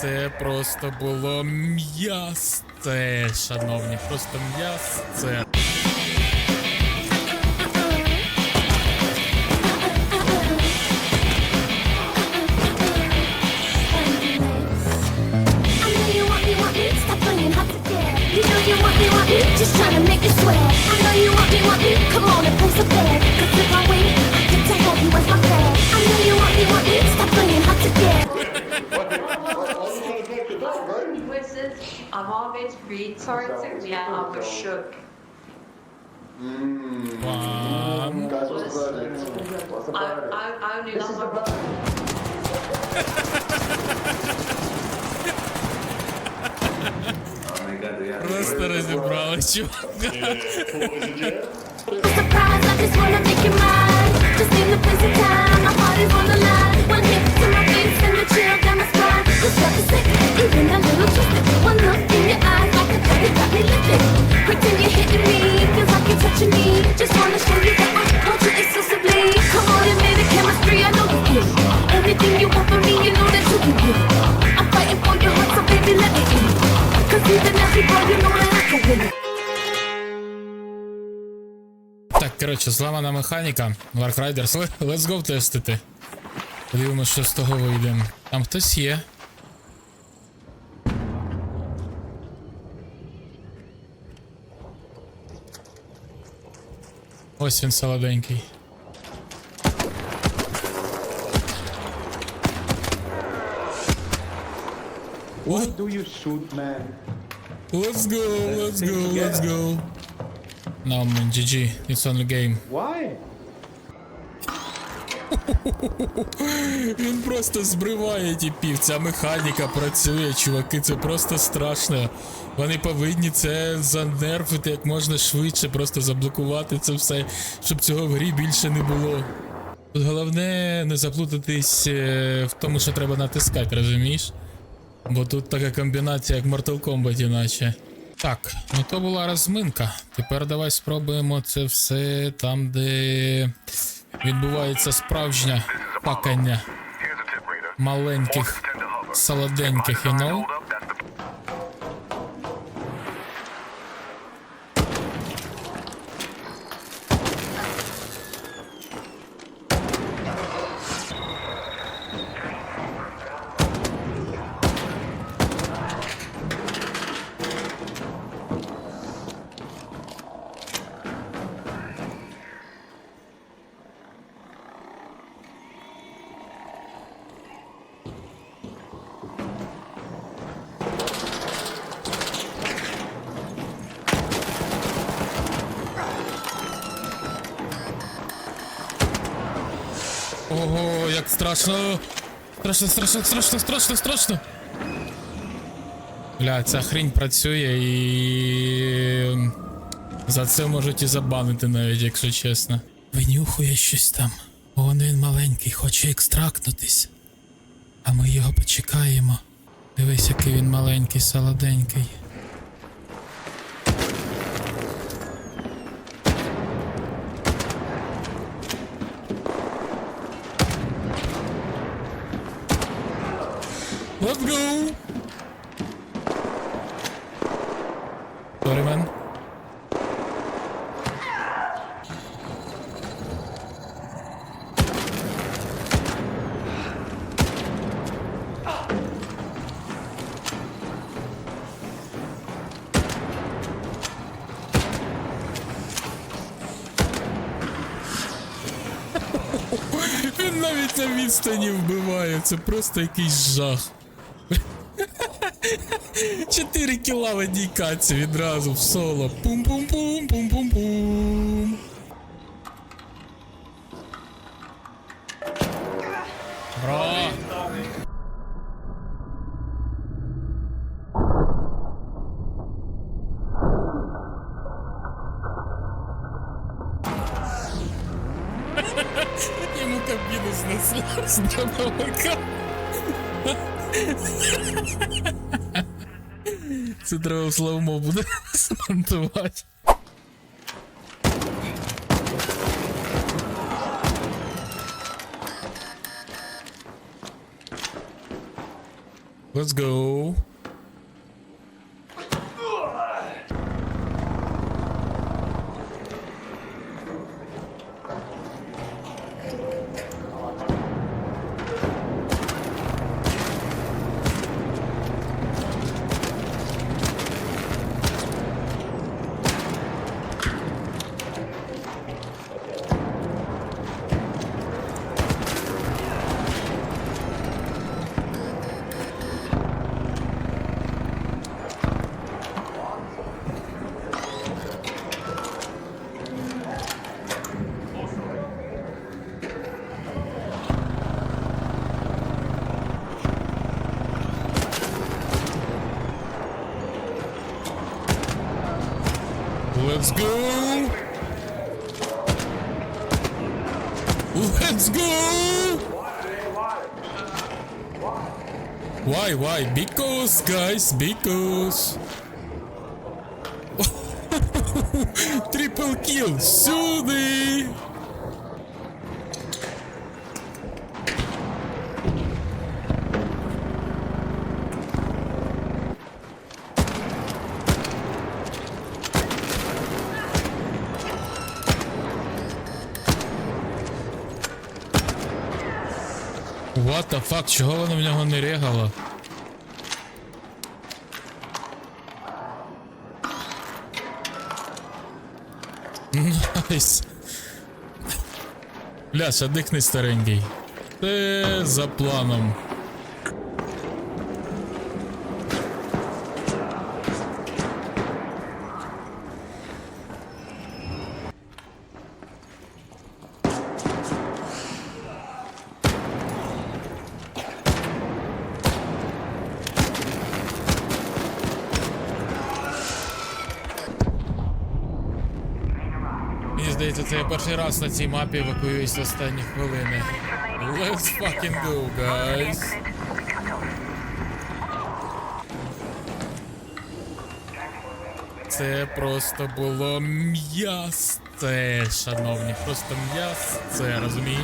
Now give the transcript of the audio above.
Це просто було м'ясце, шановні, просто м'ясце. Twisted. I'm always retarded. Yeah, I was shook. One. Guys, what's the verdict? What's the I, verdict? I, I only This is the love verdict. Просто розібрали, чувак. A surprise, I just wanna make you mine. Just name the коротше, зламана механіка. Riders. Ле- Let's go тестити. Подивимось, що з того вийде. Там хтось є. Ось він солоденький. Why do you shoot, man? Let's go, let's go, let's go. No man, GG, it's only game. Why? Він просто збриває тіпів. Ця механіка працює, чуваки, це просто страшно. Вони повинні це занервити як можна швидше, просто заблокувати це все, щоб цього в грі більше не було. Тут головне не заплутатись е, в тому, що треба натискати, розумієш? Бо тут така комбінація, як в Mortal Kombat, іначе. Так, ну то була розминка. Тепер давай спробуємо це все там, де відбувається справжнє пакання маленьких, солоденьких, you know? Ого, як страшно. Страшно, страшно, страшно, страшно, страшно. Бля, ця хрінь працює і. За це можуть і забанити навіть, якщо чесно. Винюхує щось там. Вон він маленький, хоче екстрактнутись. А ми його почекаємо. Дивись, який він маленький, солоденький. Let's go! Sorry, man. Він навіть на відстані вбиває, це просто якийсь жах. 4 кіла в одній каці відразу в соло. Пум-пум-пум, пум-пум-пум. Бро. Йому кабіну знесло з дробовика. Це треба славмо буде смонтувати. Let's go. Let's go. Let's go. Why, why? Because, guys, because. Triple kill, Sudi! What the fuck, чого вона в нього не регала? Найс. Ляша, дихни старенький. Це за планом. Здається, це я перший раз на цій мапі евакуююсь останні хвилини. Let's fucking go, guys. Це просто було м'ясце, шановні. Просто м'ясце, розумієш?